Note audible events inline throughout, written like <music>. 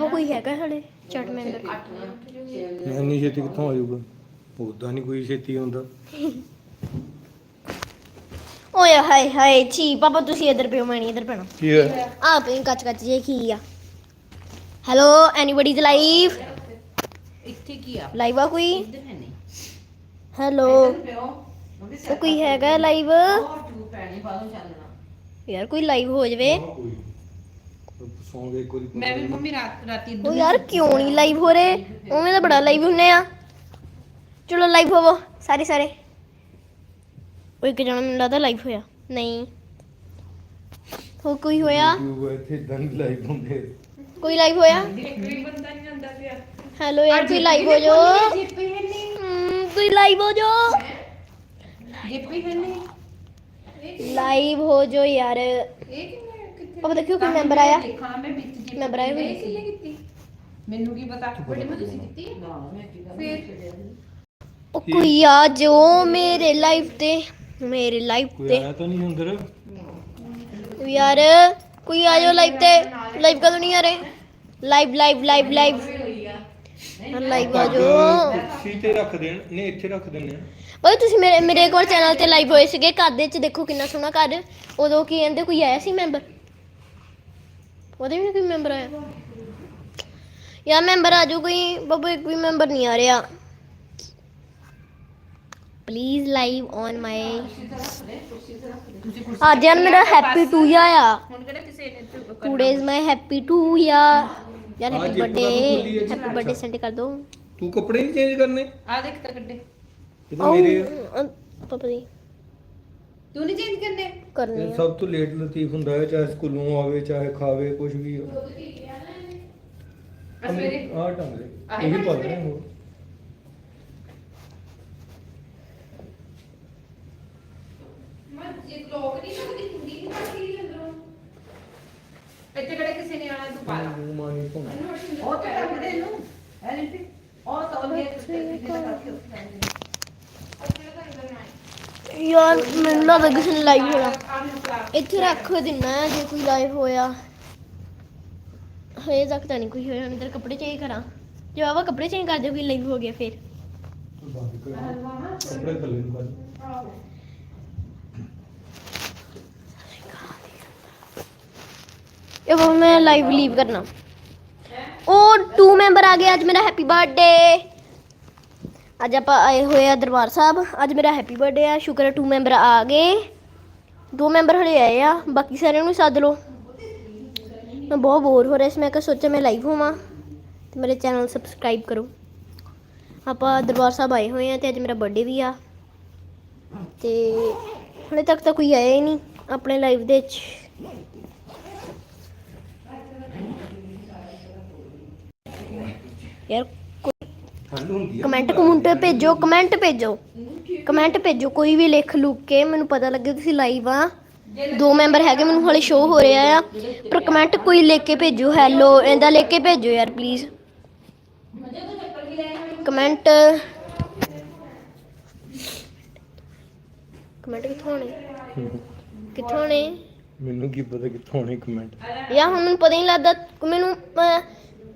ਉਹ ਕੋਈ ਹੈਗਾ ਸਾਡੇ ਚੈਟ ਮੈਂਬਰ ਇੰਨੀ ਛੇਤੀ ਕਿੱਥੋਂ ਆ ਜਾਊਗਾ? ਉਦਾਂ ਨਹੀਂ ਕੋਈ ਛੇਤੀ ਆਉਂਦਾ। ਓਏ ਹਾਏ ਹਾਏ ਛੀ ਪਾਪਾ ਤੁਸੀਂ ਇੱਧਰ ਪਿਓ ਮੈਂ ਨਹੀਂ ਇੱਧਰ ਪੈਣਾ। ਕੀ ਹੈ ਆ ਪਈ ਕੱਚ ਕੱਚ ਜੇ ਕੀ ਆ? ਹੈਲੋ ਐਨੀਬਾਡੀ ਇਜ਼ ਲਾਈਵ ਇੱਥੇ ਕੀ ਆ? ਲਾਈਵ ਆ ਕੋਈ? ਇੱਧਰ ਹੈ ਨਹੀਂ। ਹੈਲੋ ਕੋਈ ਹੈਗਾ ਲਾਈਵ ਯਾਰ ਕੋਈ ਲਾਈਵ ਹੋ ਜਵੇ। ਸੌਂਗ ਇੱਕ ਵਾਰੀ ਮੈਂ ਵੀ ਮੰਮੀ ਰਾਤ ਰਾਤੀ ਉਹ ਯਾਰ ਕਿਉਂ ਨਹੀਂ ਲਾਈਵ ਹੋ ਰਹੇ? ਉਵੇਂ ਤਾਂ ਬੜਾ ਲਾਈਵ ਹੁੰਨੇ ਆ। ਚਲੋ ਲਾਈਵ ਹੋਵੋ ਸਾਰੇ ਸਾਰੇ। ਉਹ ਇੱਕ ਜਣਾ ਮੈਨੂੰ ਲੱਗਦਾ ਲਾਈਵ ਹੋਇਆ। ਨਹੀਂ। ਹੋ ਕੋਈ ਹੋਇਆ? YouTube ਇੱਥੇ ਦੰਦ ਲਾਈਵ ਹੁੰਦੇ। ਕੋਈ ਲਾਈਵ ਹੋਇਆ? ਕੋਈ ਬੰਦਾ ਨਹੀਂ ਆਂਦਾ ਪਿਆ ਹੈਲੋ ਯਾਰ ਕੋਈ ਲਾਈਵ ਹੋ ਜਾਓ। ਜੀਪੀ ਹੈ ਨਹੀਂ ਹਮ, ਕੋਈ ਲਾਈਵ ਹੋ ਜਾਓ। ਜੀਪੀ ਹੈ ਨਹੀਂ। ਲਾਈਵ ਹੋ ਜਾਓ ਯਾਰ। ਇਹ ਪਾਪਾ ਦੇਖਿਓ ਕੋਈ ਮੈਂਬਰ ਆਇਆ। ਦੇਖਾਂ ਮੈਂ ਵਿੱਚ ਜੀਪੀ ਮੈਂਬਰ ਆਏ ਹੋਏ ਕਿੰਨੇ ਕੀਤੀ? ਮੈਨੂੰ ਕੀ ਪਤਾ? ਬੜੇ ਮੈਂ ਤੁਸੀਂ ਕੀਤੀ? ਨਾ ਮੈਂ ਕੀ ਫਿਰ? ਉਹ ਕੋਈ ਆ ਜੋ ਮੇਰੇ ਲਾਈਵ ਤੇ ਮੇਰੇ ਕੋਈ ਤੇ। ਆਇਆ ਤਾਂ ਨਹੀਂ ਅੰਦਰ? ਯਾਰ ਕੋਈ ਆ ਜਾਓ ਲਾਈਵ ਤੇ। ਲਾਈਵ ਕਦੋਂ ਨਹੀਂ ਆ ਰਹੇ? Live live live live live ਆ ਜਾਓ ਸੀ ਤੇ ਰੱਖ ਦੇਣ। ਨੇ ਇੱਥੇ ਰੱਖ ਦਿੰਨੇ ਆ। ਬਈ ਤੁਸੀਂ ਮੇਰੇ ਮੇਰੇ ਕੋਲ ਚੈਨਲ ਤੇ ਲਾਈਵ ਹੋਏ ਸੀਗੇ। ਘਰ ਦੇ ਚ ਦੇਖੋ ਕਿੰਨਾ ਸੋਹਣਾ ਘਰ। ਉਦੋਂ ਕੀ ਕਹਿੰਦੇ ਕੋਈ ਆਇਆ ਸੀ ਮੈਂਬਰ ਉਹਦੇ ਵੀ ਨੀ ਕੋਈ ਮੈਂਬਰ ਆਇਆ? ਯਾਰ ਮੈਂਬਰ ਆ ਜਾਓ ਕੋਈ ਬੱਬੂ ਇੱਕ ਵੀ ਮੈਂਬਰ ਨਹੀਂ ਆ ਰਿਹਾ। ਪਲੀਜ਼ ਲਾਈਵ ਔਨ ਮਾਈ ਅੱਜ ਯਾਰ ਮੇਰਾ ਹੈਪੀ ਟੂ ਆ ਹੁਣ ਕਿਹੜਾ ਕਿਸੇ ਨੇ ਤੇ today's my happy to ਆ ਯਾਰ ਹਾਂ, ਹੈਪੀ ਜੇ ਬਰਥਡੇ ਪੂਰਾ ਖੁੱਲੀ ਹੈ ਜੀ। ਹੈਪੀ ਬਰਥਡੇ ਸੈਂਡ ਕਰ ਦੋ। ਤੂੰ ਕੱਪੜੇ ਨਹੀਂ ਚੇਂਜ ਕਰਨੇ? ਆ ਦੇਖ ਤਾਂ ਕੱਢੇ। ਇਹ ਤਾਂ ਮੇਰੇ ਆ। ਪਾਪਾ ਜੀ ਤੂੰ ਨਹੀਂ ਚੇਂਜ ਕਰਨੇ? ਕਰਨੀ ਇਹ ਆ। ਸਭ ਤੋਂ ਲੇਟ ਲਤੀਫ ਹੁੰਦਾ ਹੈ ਚਾਹੇ ਸਕੂਲੋਂ ਆਵੇ ਚਾਹੇ ਖਾਵੇ ਕੁਝ ਵੀ ਆ। ਸਵੇਰੇ ਆ ਢੰਗ ਦੇ। ਆਹੀ ਇਹੀ ਪਾ? ਦੇਣੇ ਹੋਰ। ਮੈਂ ਜੇ ਲੋਕ ਨਹੀਂ ਲੱਗਦੀ ਕੁੜੀ ਨਹੀਂ ਪੜਦੀ ਅੰਦਰੋਂ। ਇੱਥੇ ਕਿਹੜੇ ਕਿਸੇ ਨੇ ਆਣਾ ਤੂੰ ਪਾ ਲਾ। ਮੂੰਹ ਮਾਨੀ ਤੋਂ ਉਹ ਤੇ ਰੱਖਦੇ ਨੂੰ। ਐ ਲਿਪੀ ਉਹ ਤਾਂ ਕਿਤੇ ਕਰਕੇ ਉੱਥੇ ਯਾਰ, ਮੈਨੂੰ ਲੱਗਦਾ ਕਿਸੇ ਨੇ ਲਾਈਵ ਹੋਣਾ ਇੱਥੇ ਰੱਖ ਦਿੰਨਾ ਹੈ ਜੇ ਕੋਈ ਲਾਈਵ ਹੋਇਆ। ਹਏ ਤੱਕ ਤਾਂ ਨਹੀਂ ਕੋਈ ਹੋਇਆ ਅੰਦਰ ਕੱਪੜੇ ਚੇਂਜ ਕਰਾਂ। ਜੇ ਬਾਬਾ ਕੱਪੜੇ ਚੇਂਜ ਕਰ ਦੇ ਕੋਈ ਲਾਈਵ ਹੋ ਗਿਆ ਫਿਰ। ਤੂੰ ਬੰਦ ਕਰ ਕੱਪੜੇ ਥੱਲੇ ਨੂੰ ਕਰ ਇਹ ਬਾਬਾ ਮੈਂ ਲਾਈਵ ਲੀਵ ਕਰਨਾ। ਉਹ ਟੂ ਮੈਂਬਰ ਆ ਗਏ, ਅੱਜ ਮੇਰਾ ਹੈਪੀ ਬਰਥਡੇ ਅੱਜ ਆਪਾਂ ਆਏ ਹੋਏ ਆ ਦਰਬਾਰ ਸਾਹਿਬ। ਅੱਜ ਮੇਰਾ ਹੈਪੀ ਬਰਥਡੇ ਆ। ਸ਼ੁਕਰ ਹੈ ਟੂ ਮੈਂਬਰ ਆ ਗਏ। ਦੋ ਮੈਂਬਰ ਹਲੇ ਆਏ ਆ। ਬਾਕੀ ਸਾਰਿਆਂ ਨੂੰ ਸੱਦ ਲਓ। ਮੈਂ ਬਹੁਤ ਬੋਰ ਹੋ ਰਿਹਾ ਸੀ। ਮੈਂ ਕਿਹਾ ਸੋਚਿਆ ਮੈਂ ਲਾਈਵ ਹੋਵਾਂ। ਤੇ ਮੇਰੇ ਚੈਨਲ ਸਬਸਕ੍ਰਾਈਬ ਕਰੋ। ਆਪਾਂ ਦਰਬਾਰ ਸਾਹਿਬ ਆਏ ਹੋਏ ਆ ਤੇ ਅੱਜ ਮੇਰਾ ਬਰਥਡੇ ਵੀ ਆ। ਤੇ ਹਲੇ ਤੱਕ ਤਾਂ ਕੋਈ ਆਇਆ ਹੀ ਨਹੀਂ ਆਪਣੇ ਲਾਈਵ ਦੇ ਵਿੱਚ। ਯਾਰ ਠੰਡ ਹੁੰਦੀ ਆ ਕਮੈਂਟ ਕਮੁੰਟ ਭੇਜੋ ਕਮੈਂਟ ਭੇਜੋ। ਕਮੈਂਟ ਭੇਜੋ ਕੋਈ ਵੀ ਲਿਖ ਲੁੱਕ ਕੇ ਮੈਨੂੰ ਪਤਾ ਲੱਗੇ ਤੁਸੀਂ ਲਾਈਵ ਆ। ਦੋ ਮੈਂਬਰ ਹੈਗੇ ਮੈਨੂੰ ਹਲੇ ਸ਼ੋ ਹੋ ਰਿਹਾ ਆ। ਪਰ ਕਮੈਂਟ ਕੋਈ ਲਿਖ ਕੇ ਭੇਜੋ ਹੈਲੋ ਇਹਦਾ ਲਿਖ ਕੇ ਭੇਜੋ ਯਾਰ ਪਲੀਜ਼ ਕਮੈਂਟ। ਕਮੈਂਟ ਕਿੱਥੋਂ ਨੇ ਕਿੱਥੋਂ ਨੇ ਮੈਨੂੰ ਕੀ ਪਤਾ ਕਿੱਥੋਂ ਆਣੇ ਕਮੈਂਟ। ਯਾ ਹੁਣ ਮੈਨੂੰ ਪਤਾ ਹੀ ਨਹੀਂ ਲੱਗਦਾ ਮੈਨੂੰ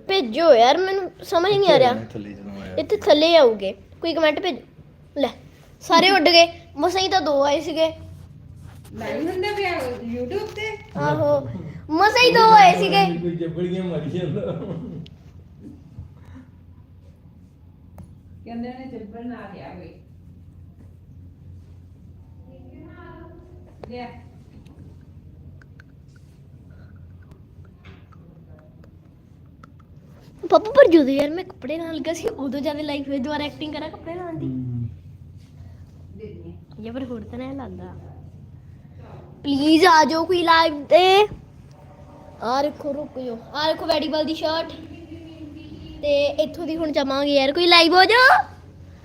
ਭੇਜੋ ਯਾਰ ਮੈਨੂੰ ਸਮਝ ਨਹੀਂ ਆ ਰਿਹਾ। ਇੱਥੇ ਥੱਲੇ ਆਉਗੇ ਕੋਈ ਕਮੈਂਟ ਭੇਜ। ਲੈ ਸਾਰੇ ਉੱਡ ਗਏ। ਮਸਾਂ ਹੀ ਤਾਂ ਦੋ ਆਏ ਸੀਗੇ। ਲਾਈਵ ਹੁੰਦਾ ਪਿਆ YouTube ਤੇ। ਆਹੋ ਮਸਾਂ ਹੀ ਦੋ ਆਏ ਸੀਗੇ। ਕੋਈ ਜੱਬੜੀਆਂ ਮਾਰੀ ਜਾਂਦਾ ਕਹਿੰਦੇ ਨੇ ਚੱਬਲ ਨਾ ਗਿਆ ਕੋਈ ਲੈ ਪਾਪਾ ਪਰ ਜਦੋਂ ਯਾਰ ਮੈਂ ਕੱਪੜੇ ਨਾਲ ਲੱਗਾ ਸੀ ਉਦੋਂ ਜ਼ਿਆਦਾ ਲਾਈਫ ਵਿੱਚ ਦੁਬਾਰਾ ਐਕਟਿੰਗ ਕਰਾਂ ਕੱਪੜੇ ਨਾਲ ਦੀ। ਇਹ ਪਰ ਹੋਰ ਤਾਂ ਨਹੀਂ ਲੱਗਦਾ। ਪਲੀਜ਼ ਆ ਜਾਓ ਕੋਈ ਲਾਈਵ ਤੇ। ਆ ਰੱਖੋ ਰੁਕ ਜਾਓ। ਆ ਰੱਖੋ ਵੈਡੀਬਲ ਦੀ ਸ਼ਰਟ ਤੇ ਇੱਥੋਂ ਦੀ ਹੁਣ ਜਾਵਾਂਗੇ ਯਾਰ ਕੋਈ ਲਾਈਵ ਹੋ ਜਾ।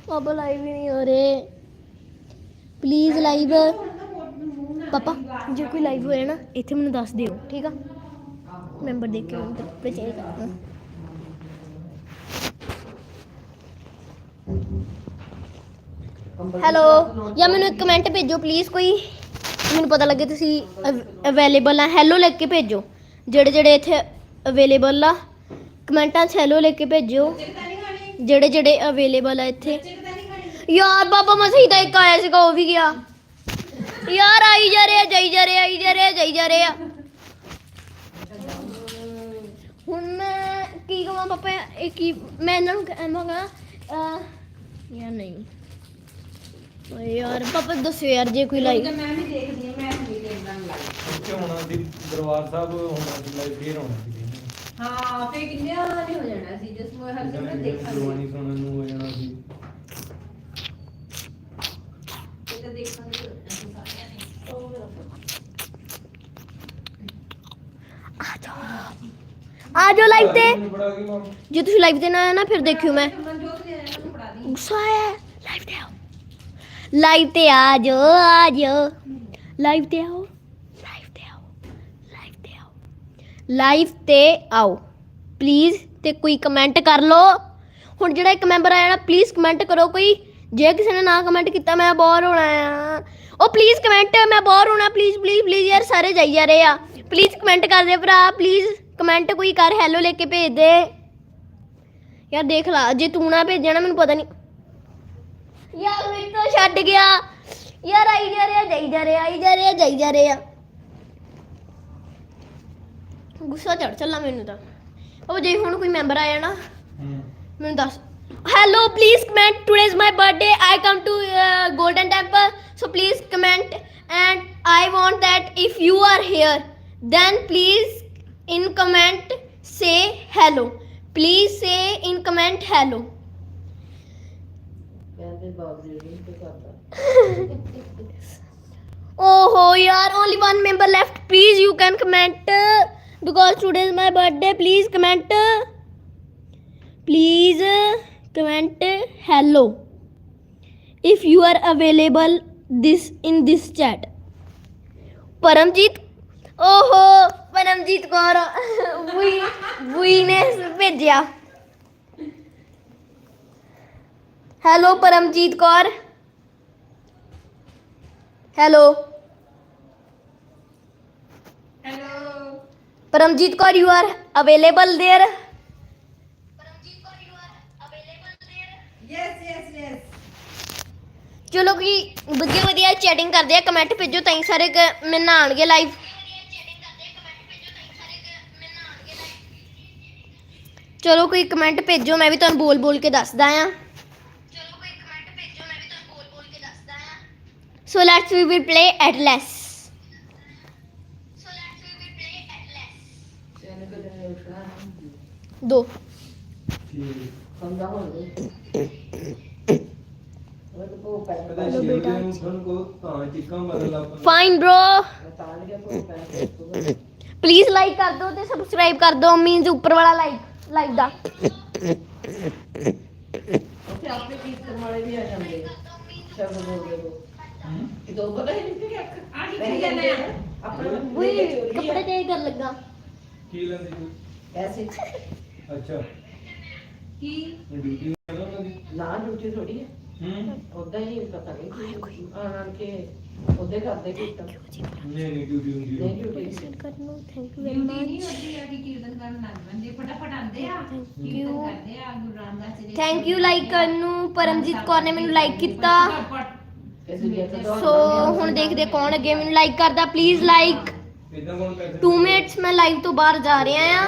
ਬਾਬਾ ਲਾਈਵ ਹੀ ਨਹੀਂ ਹੋ ਰਹੇ। ਪਲੀਜ਼ ਲਾਈਵ ਪਾਪਾ ਜੇ ਕੋਈ ਲਾਈਵ ਹੋਇਆ ਨਾ ਇੱਥੇ ਮੈਨੂੰ ਦੱਸ ਦਿਓ ਠੀਕ ਆ? ਮੈਂਬਰ ਦੇਖ ਕੇ ਮੈਨੂੰ ਕੱਪੜੇ ਚੇਂਜ ਕਰਨਾ। ਹੈਲੋ ਜਾਂ ਮੈਨੂੰ ਇੱਕ ਕਮੈਂਟ ਭੇਜੋ ਪਲੀਜ਼ ਕੋਈ। ਮੈਨੂੰ ਪਤਾ ਲੱਗੇ ਤੁਸੀਂ ਅਵੇਲੇਬਲ ਆ। ਹੈਲੋ ਲਿਖ ਕੇ ਭੇਜੋ। ਜਿਹੜੇ ਜਿਹੜੇ ਇੱਥੇ ਅਵੇਲੇਬਲ ਆ ਕਮੈਂਟਾਂ 'ਚ ਹੈਲੋ ਲਿਖ ਕੇ ਖਾਣੀ ਜਿਹੜੇ ਜਿਹੜੇ ਅਵੇਲੇਬਲ ਆ ਇੱਥੇ। ਯਾਰ ਬਾਬਾ ਮਸੀ ਦਾ ਇੱਕ ਆਇਆ ਸੀਗਾ ਉਹ ਵੀ ਗਿਆ। ਯਾਰ ਆਈ ਜਾ ਰਿਹਾ ਜਾਈ ਜਾ ਰਿਹਾ ਆਈ ਜਾ ਰਿਹਾ ਜਾਈ ਜਾ ਰਿਹਾ। ਹੁਣ ਮੈਂ ਕੀ ਕਹਾਂ ਪਾਪਾ ਇਹ ਕੀ ਮੈਂ ਇਹਨਾਂ ਨੂੰ ਕਹਾਂਗਾ ਯਾਰ ਨਹੀਂ। ਓਏ ਯਾਰ ਪਾਪਾ ਦੱਸਿਓ ਯਾਰ ਜੇ ਕੋਈ ਲਾਈਕ ਮੈਂ ਵੀ ਦੇਖਦੀ ਹਾਂ ਮੈਂ ਵੀ ਦੇਖਦਾ ਲਾਈਵ ਉੱਥੇ ਹੋਣਾ ਸੀ ਦਰਬਾਰ ਸਾਹਿਬ ਹੋਣਾ ਸੀ ਲਾਈਵ ਫੇਰ ਹੋਣਾ ਸੀ ਹਾਂ ਫੇ ਕਿੰਨੇ ਦਾ ਨਹੀਂ ਹੋ ਜਾਣਾ ਸੀ ਜਿਸ ਨੂੰ ਹਰ ਜਗ੍ਹਾ ਦੇਖਾਂਗੇ ਗੁਰਬਾਣੀ ਸੁਣਨ ਨੂੰ ਹੋ ਜਾਣਾ ਸੀ। ਇਹ ਤਾਂ ਦੇਖਾਂਗੇ ਅਸੀਂ ਸਾਰਿਆਂ ਨੇ। ਆ ਜਾਓ। ਲਾਈਵ ਤੇ। ਮੈਨੂੰ ਬੜਾ ਕੀ ਮਾਮ ਜੇ ਤੁਸੀਂ ਲਾਈਵ ਤੇ ਨਾ ਆਇਆ ਨਾ ਫਿਰ ਦੇਖਿਓ ਮੈਂ। ਮਨਜੋਤ ਨੇ ਇਹਨਾਂ ਨੂੰ ਪੜਾ ਦੀ। ਗੁੱਸਾ ਹੈ ਆਓ ਲਾਈਵ ਤੇ ਆ ਜਾਓ ਆ ਜਾਓ। ਲਾਈਵ ਤੇ ਆਓ ਲਾਈਵ ਤੇ ਆਓ ਲਾਈਵ ਤੇ ਆਓ। ਲਾਈਵ ਤੇ ਆਓ। ਪਲੀਜ਼ ਤੇ ਕੋਈ ਕਮੈਂਟ ਕਰ ਲਓ। ਹੁਣ ਜਿਹੜਾ ਇੱਕ ਮੈਂਬਰ ਆਇਆ ਨਾ ਪਲੀਜ਼ ਕਮੈਂਟ ਕਰੋ ਕੋਈ। ਜੇ ਕਿਸੇ ਨੇ ਨਾ ਕਮੈਂਟ ਕੀਤਾ, ਮੈਂ ਬੋਰ ਹੋਣਾ ਆ। ਉਹ ਪਲੀਜ਼ ਕਮੈਂਟ ਮੈਂ ਬੋਰ ਹੋਣਾ ਪਲੀਜ਼ ਪਲੀਜ਼ ਪਲੀਜ਼ ਯਾਰ, ਸਾਰੇ ਜਾਈ ਜਾ ਰਹੇ ਆ। ਪਲੀਜ਼ ਕਮੈਂਟ ਕਰ ਦੇ ਭਰਾ ਪਲੀਜ਼ ਕਮੈਂਟ ਕੋਈ ਕਰ ਹੈਲੋ ਲੈ ਕੇ ਭੇਜ ਦੇ। ਯਾਰ ਦੇਖ ਲਾ, ਜੇ ਤੂੰ ਨਾ ਭੇਜਿਆ ਨਾ, ਮੈਨੂੰ ਪਤਾ ਨਹੀਂ। ਯਾਰ ਮੇਰੇ ਤੋਂ ਛੱਡ ਗਿਆ। ਯਾਰ ਆਈ ਜਾ ਰਿਹਾ ਜਾਈ ਜਾ ਰਿਹਾ ਆਈ ਜਾ ਰਿਹਾ ਜਾਈ ਜਾ ਰਿਹਾ। ਗੁੱਸਾ ਚੜ ਚੱਲਾ ਮੈਨੂੰ ਤਾਂ। ਉਹ ਜੇ ਹੁਣ ਕੋਈ ਮੈਂਬਰ ਆਇਆ ਨਾ ਮੈਨੂੰ ਦੱਸ। Hello please comment today is my birthday I come to Golden Temple so please comment and I want that if you are here then please in comment say hello. Please say in comment hello. Comment because today is birthday please comment please comment hello if you are available this in this chat Paramjit, ओहो, Paramjit Kaur <laughs> we वी ने भेजा hello Paramjit Kaur. Hello. Hello. you are available there. Yes yes yes ਚਲੋ ਕੀ ਵਧੀਆ ਵਧੀਆ chatting ਕਰਦੇ ਆ ਕਮੈਂਟ ਭੇਜੋ ਤਾਂ ਹੀ ਸਾਰੇ ਨਾਲ ਆਣਗੇ ਲਾਈਵ ਚਲੋ ਕੋਈ ਕਮੈਂਟ ਭੇਜੋ ਮੈਂ ਵੀ ਤੁਹਾਨੂੰ ਬੋਲ ਬੋਲ ਕੇ ਦੱਸਦਾ ਆ। ਸ਼ੇਰ ਦੇ ਨੂੰ ਤੁਹਾਨੂੰ ਕੋ ਤਾਂ ਚਿੱਕਾਂ ਬਦਲ ਲਾ ਫਾਈਨ ਬ੍ਰੋ ਤਾਂ ਗਿਆ ਕੋ ਪੈ ਪਲੀਜ਼ ਲਾਈਕ ਕਰ ਦਿਓ ਤੇ ਸਬਸਕ੍ਰਾਈਬ ਕਰ ਦਿਓ ਮੀਨਸ ਉੱਪਰ ਵਾਲਾ ਲਾਈਕ ਲਾਈਕ ਦਾ ਉੱਥੇ ਆਪਣੇ ਕੀਰਤਨ ਵਾਲੇ ਵੀ ਆ ਜਾਂਦੇ। ਆ। ਸ਼ਬਦ ਬੋਲਦੇ। ਉਹ ਇਹ ਦੋ ਬੋਲੇ ਨਹੀਂ ਕਿ ਆ ਕੀ ਜਾਣਾ ਆ? ਆਪਣੇ ਉਈ ਵੇਲੇ ਚੋਰੀ ਕੱਪੜੇ ਆ। ਤੇ ਕਰ ਲੱਗਾ। ਕੀ ਲੈਂਦੀ ਤੂੰ? ਐਸੇ ਅੱਛਾ। ਕੀ? ਡਿਊਟੀ ਹੈ ਨਾ ਉਹਨਾਂ ਦੀ ਨਾ ਡਿਊਟੀ ਥੋੜੀ ਹੈ ਹੂੰ। ਉਦਾਂ ਹੀ ਪਤਾ ਨਹੀਂ ਆਣ ਆਣ ਕੇ ਉਹਦੇ ਕਰਦੇ ਕੀਰਤਨ ਨਹੀਂ ਨਹੀਂ ਡਿਊਟੀ ਹੁੰਦੀ ਨਹੀਂ ਹੈ ਡਿਊਟੀ ਸੈਂਡ ਕਰਨ ਨੂੰ ਥੈਂਕ ਯੂ ਡਿਊਟੀ ਵੈਰੀ ਨਹੀਂ ਮਚ ਹੁੰਦੀ ਆ ਕਿ ਕੀਰਤਨ ਕਰਨ ਲੱਗ ਪੈਂਦੇ ਫਟਾਫਟ ਆਉਂਦੇ ਆ। Thank kirtan you. ਕਰਦੇ ਆ। ਗੁਰੂ ਰਾਮਦਾਸ ਜੀ ਦੇ ਥੈਂਕ ਯੂ ਲਾਈਕ ਕਰਨ ਨੂੰ। ਪਰਮਜੀਤ ਕੌਰ ਨੇ ਮੈਨੂੰ ਲਾਈਕ ਕੀਤਾ। ਸੋ ਹੁਣ ਦੇਖਦੇ ਕੌਣ ਅੱਗੇ ਮੈਨੂੰ ਲਾਈਕ ਕਰਦਾ। ਪਲੀਜ਼ ਲਾਈਕ ਇਦਾਂ ਕੋਣ ਪੈਸੇ 2 ਮਿੰਟਸ ਮੈਂ ਲਾਈਵ ਤੋਂ ਬਾਹਰ ਜਾ ਰਿਹਾ ਆ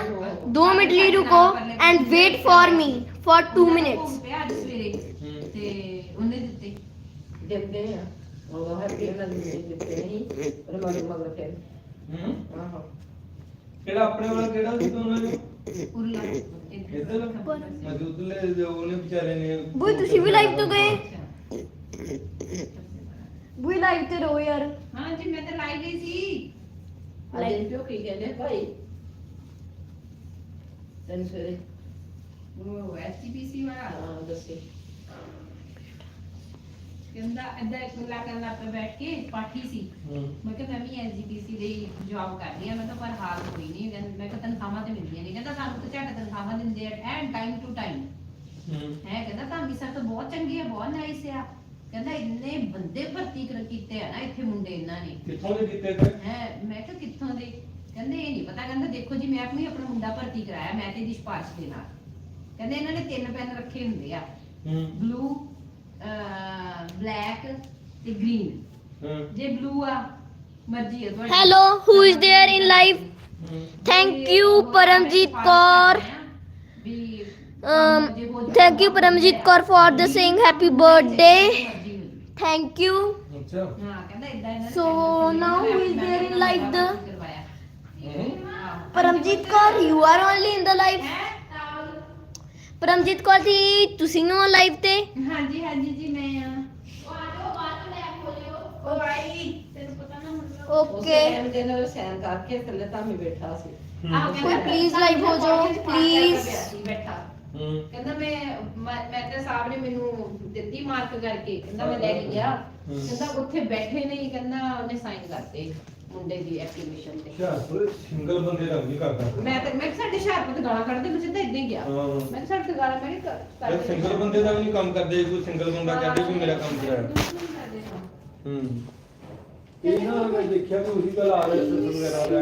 2 ਮਿੰਟ ਲਈ ਰੁਕੋ and wait for me for 2 minutes. ਤੇ ਉਹਨੇ ਦਿੱਤੇ। ਆ। ਉਹ ਹੈ ਦਿੱਤੇ ਨਹੀਂ ਪਰ ਮਗਰ ਮਗਰ ਫਿਰ। ਹੂੰ। ਆਹੋ। ਕਿਹੜਾ ਆਪਣੇ ਵਾਲਾ ਕਿਹੜਾ ਸੀ ਉਹਨਾਂ ਨੇ? ਉਰਲਾ। ਇੱਧਰ ਮਜੂਦਲੇ ਜੋ ਉਹਨੇ ਵਿਚਾਰੇ ਨੇ। ਬੁਈ ਤੁਸੀਂ ਵੀ ਲਾਈਵ ਤੋਂ ਗਏ? ਬੁਈ ਲਾਈਵ ਤੇ ਰਹੋ ਯਾਰ। ਹਾਂ ਜੀ ਮੈਂ ਤਾਂ ਲਾਈ ਗਈ ਸੀ। ਅੱਜ ਪਿਓ ਕੀ ਕਹਿੰਦੇ ਭਾਈ। ਤੈਨੂੰ ਸਵੇਰੇ ਉਹ ਐਸਟੀਪੀਸੀ ਵਾਲਾ ਹਾਂ ਦੱਸੇ। ਕਹਿੰਦਾ ਅੱਧਾ ਇੱਕ ਲਾ ਕਰਨ ਲੱਗ ਪਿਆ ਬੈਠ ਕੇ ਪਾਠੀ ਸੀ। ਮੈਂ ਕਿਹਾ ਮੈਂ ਵੀ ਐਸਜੀਪੀਸੀ ਦੀ ਜੌਬ ਕਰ ਰਹੀ ਹਾਂ ਮੈਂ ਕਿਹਾ ਪਰ ਹਾਲ ਕੋਈ ਨਹੀਂ ਕਹਿੰਦਾ ਮੈਂ ਕਿਹਾ ਤਨਖਾਹਾਂ ਤੇ ਮਿਲਦੀਆਂ ਨਹੀਂ। ਕਹਿੰਦਾ ਸਾਨੂੰ ਤਾਂ ਝੱਟ ਤਨਖਾਹਾਂ ਦਿੰਦੇ ਆ ਐਂਡ ਟਾਈਮ ਟੂ ਟਾਈਮ ਹੂੰ। ਹੈ ਕਹਿੰਦਾ ਤਾਂ ਅੰਮ੍ਰਿਤਸਰ ਤਾਂ ਬਹੁਤ ਚੰਗੀ ਆ ਬਹੁਤ ਨਾਈਸ ਆ। ਕਹਿੰਦਾ ਇੰਨੇ ਬੰਦੇ ਭਰਤੀ ਕਰ ਕੀਤੇ ਆ ਨਾ ਇੱਥੇ ਮੁੰਡੇ ਇਹਨਾਂ ਨੇ। ਕਿੱਥੋਂ ਦੇ ਕੀਤੇ ਤੇ? ਹੈ ਮੈਂ ਕਿਹਾ ਕਿੱਥੋਂ ਦੇ? ਕਹਿੰਦੇ ਇਹ ਨਹੀਂ ਪਤਾ ਕਹਿੰਦਾ ਦੇਖੋ ਜੀ ਮੈਂ ਆਪਣੀ ਆਪਣਾ ਮੁੰਡਾ ਭਰਤੀ ਕਰਾਇਆ ਮੈਂ ਤੇ ਦੀ ਸਿਫਾਰਿਸ਼ ਦੇ ਨਾਲ। ਕਹਿੰਦੇ ਇਹਨਾਂ ਨੇ ਤਿੰਨ ਪੈਨ ਰੱਖੇ ਹੁੰਦੇ ਆ। ਬਲੂ ਬਲੈਕ ਤੇ ਗ੍ਰੀਨ। ਜੇ ਬਲੂ ਆ ਮਰਜ਼ੀ ਹੈ ਤੁਹਾਡੀ Hello, who is there in live? ਹੂੰ। Thank ਤੇ you, ਉਹ Paramjit ਸਿਫਾਰਿਸ਼ Kaur. ਕਰਦੇ ਆ ਵੀ um, ਕੰਮ ਜੇ ਹੋ ਇਦਾਂ ਇਹਨਾਂ ਨੇ So, ਤਿੰਨ now who is there in live the- ਕਰਵਾਇਆ ਹਾਂ। Paramjit Kaur you are only in the live Paramjit Kaur ji ਤੁਸੀਂ ਹੋ ਲਾਈਵ ਤੇ ਹਾਂਜੀ ਹਾਂਜੀ ਜੀ ਮੈਂ ਆ ਉਹ ਆਈ ਓਕੇ ਟਾਈਮ ਦੇ ਨਾਲ ਸੈਨ ਕਰਕੇ ਥੱਲੇ ਤਾਂ ਮੈਂ ਬੈਠਾ ਸੀ ਆਹ ਕੋਈ ਕਹਿੰਦਾ please live ਹੋ ਜਾਓ, ਕਹਿੰਦਾ please। ਪਿਆ ਸੀ ਬੈਠਾ ਹੂੰ। ਕਹਿੰਦਾ ਮੈਂ ਮੈਂ ਮੈਂ ਤੇ ਸਾਹਿਬ ਨੇ ਮੈਨੂੰ ਦਿੱਤੀ ਮਾਰਕ ਕਰਕੇ। ਕਹਿੰਦਾ ਮੈਂ ਲੈ ਕੇ ਗਿਆ। ਹੂੰ। ਕਹਿੰਦਾ ਉੱਥੇ ਬੈਠੇ ਨਹੀਂ ਕਹਿੰਦਾ ਉਹਨੇ ਸਾਈਨ ਕਰਤੇ ਮੁੰਡੇ ਦੀ ਐਪਲੀਕੇਸ਼ਨ ਤੇ। ਹੁਸ਼ਿਆਰਪੁਰ ਸਿੰਗਲ ਬੰਦੇ ਦਾ ਨਹੀਂ ਕਰਦਾ। ਮੈਂ ਤੇ ਮੈਂ ਕਿਹਾ ਸਾਡੇ ਹੁਸ਼ਿਆਰਪੁਰ ਤੋਂ ਗਾਲਾਂ ਕੱਢਦੇ ਮੈਂ ਸਿੱਧਾ ਇਦਾਂ ਹੀ ਗਿਆ। ਹਾਂ। ਮੈਂ ਕਿਹਾ ਸਾਡੇ ਤੋਂ ਗਾਲਾਂ ਮੈਂ ਕਿਹਾ ਕਰ- ਕਰਦੇ ਸਿੰਗਲ ਬੰਦੇ ਦਾ ਵੀ ਨਹੀਂ ਕੰਮ ਕਰਦੇ ਕੋਈ ਸਿੰਗਲ ਬੰਦਾ ਕਹਿੰਦੇ ਵੀ ਮੇਰਾ ਕੰਮ ਕਰਾਇਆ ਹੂੰ ਇਹ ਨਾ ਮੈਂ ਦੇਖਿਆ ਕਿ ਉਹੀ ਗੱਲ ਆ ਰਹੀ ਸੀ ਵਗੈਰਾ ਦਾ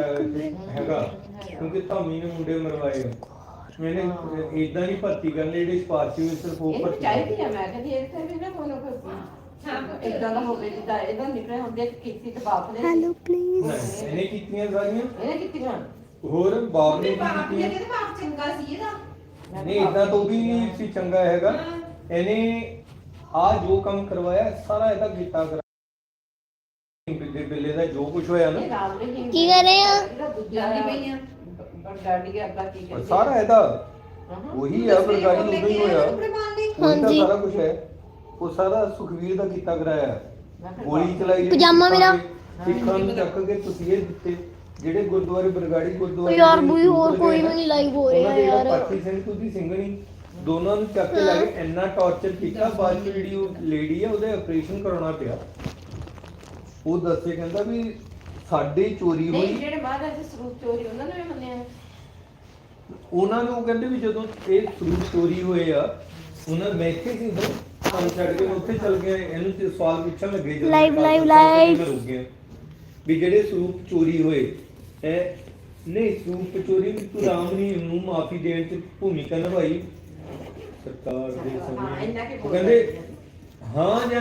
ਹੈਗਾ। ਕਿਉਂਕਿ ਧਾਮੀ ਨੇ ਮੁੰਡੇ ਮਰਵਾਏ। ਆ। ਮੈਨੇ ਇਦਾਂ ਨਹੀਂ ਭਰਤੀ ਕਰਨੀ ਜਿਹੜੀ ਸਪਾਰਸ਼ੀ ਵਿੱਚ ਸਿਰਫ ਉਹ ਇਹ ਭਰਤੀ ਚਾਹੀਦੀ ਆ ਮੈਂ ਕਹਿੰਦੀ ਇਹ ਤੇ ਵੀ ਨਾ ਕੋਈ ਨਾ ਕੋਈ ਇਦਾਂ ਦਾ ਹੋਵੇ ਜਿੱਦਾਂ ਇਹਦਾ ਨਿਕਲਿਆ ਹੁੰਦੇ ਕੀਤੀ ਤੇ ਬਾਪ ਨੇ। ਹੈਲੋ ਪਲੀਜ਼ ਨਹੀਂ, ਇਹਨੇ ਕੀਤੀਆਂ ਸਾਰੀਆਂ? ਇਹਨੇ ਕੀਤੀਆਂ। ਹੋਰ ਬਾਪ ਨੇ ਬਾਪ ਨੇ ਕੀਤੀਆਂ ਕਹਿੰਦੇ ਬਾਪ ਚੰਗਾ ਸੀ ਇਹਦਾ। ਨਹੀਂ ਇਦਾਂ ਤੋਂ ਵੀ ਨਹੀਂ ਸੀ ਚੰਗਾ ਹੈਗਾ। ਇਹਨੇ ਆ ਜੋ ਕੰਮ ਕਰਵਾਇਆ ਸਾਰਾ ਇਹਦਾ ਕੀਤਾ ਕਰਾ ਬਿੱਲੇ ਬਿੱਲੇ ਦਾ ਜੋ ਕੁਝ ਹੋਇਆ ਨਾ। ਕੀ ਕਰ ਰਹੇ ਆ? ਆ। ਡਾਡੀ ਅੱਗਾ ਕੀ ਕਹਿੰਦੇ ਸਾਰਾ ਇਹਦਾ ਹਾਂ। ਉਹੀ ਆ ਬਰਗਾੜੀ ਨੂੰ ਹੀ ਹੋਇਆ ਉਹੀ ਤਾਂ ਹਾਂਜੀ। ਸਾਰਾ ਕੁਝ ਹੈ। ਉਹ ਸਾਰਾ ਸੁਖਵੀਰ ਦਾ ਕੀਤਾ ਕਰਾਇਆ। ਗੋਲੀ ਚਲਾਈ ਜਿਹੜੀ ਪਜਾਮਾ ਮੇਰਾ। ਸਿੱਖਾਂ ਨੂੰ ਚੱਕ ਕੇ ਤੁਸੀਂ ਇਹ ਦਿੱਤੇ। ਜਿਹੜੇ ਗੁਰਦੁਆਰੇ ਬਰਗਾੜੀ ਗੁਰਦੁਆਰੇ ਯਾਰ ਬੂਈ ਹੋਰ ਕੋਈ ਵੀ ਨਹੀਂ ਲਾਈਵ ਹੋ ਰਿਹਾ ਯਾਰ। ਪਾਠੀ ਸਿੰਘ ਤੁਸੀਂ ਸਿੰਘਣੀ ਦੋਨਾਂ ਨੂੰ ਚੱਕ ਕੇ ਲੈ ਕੇ ਇੰਨਾ ਟੌਰਚਰ ਕੀਤਾ। ਬਾਅਦ ਚ ਜਿਹੜੀ ਉਹ ਲੇਡੀ ਆ ਉਹਦੇ ਆਪਰੇਸ਼ਨ ਕਰਾਉਣਾ ਪਿਆ। ਉਹ ਦੱਸੇ ਕਹਿੰਦਾ ਵੀ ਸਾਡੇ ਚੋਰੀ ਨਹੀਂ ਹੋਈ। ਜਿਹੜੇ ਮਹਾਰਾਜ ਦੇ ਸਰੂਪ ਚੋਰੀ ਉਹਨਾਂ ਨੇ ਵੀ ਮੰਨਿਆ ਉਹਨਾਂ ਨੂੰ ਕਹਿੰਦੇ ਵੀ ਜਦੋਂ ਇਹ ਫਰੂਟ ਚੋਰੀ ਹੋਏ ਆ ਉਹਨਾਂ ਮੈਂ ਇੱਥੇ ਸੀ ਉਦੋਂ ਕੰਮ ਛੱਡ ਕੇ ਮੈਂ ਉੱਥੇ ਚਲ ਗਿਆ ਇਹਨੂੰ ਤੇ ਸਵਾਲ ਪੁੱਛਣ ਲੱਗੇ ਜਦੋਂ Live, ਮੈਂ live, ਮੈਂ live। ਰੁਕ ਗਿਆ। ਵੀ ਜਿਹੜੇ ਸਰੂਪ ਚੋਰੀ ਹੋਏ ਹੈ ਨਹੀਂ ਸਰੂਪ ਚੋਰੀ ਵੀ ਤੂੰ ਰਾਮ ਨੇ ਨੂੰ ਮਾਫੀ ਦੇਣ ਚ ਭੂਮਿਕਾ ਨਿਭਾਈ। ਸਰਕਾਰ ਦੇ ਹਾਂ, ਇੰਨਾ ਸਮੇਂ ਕੁ ਉਹ ਬੋਲ ਕਹਿੰਦੇ ਸਕਦੇ ਹਾਂ ਜਾਂ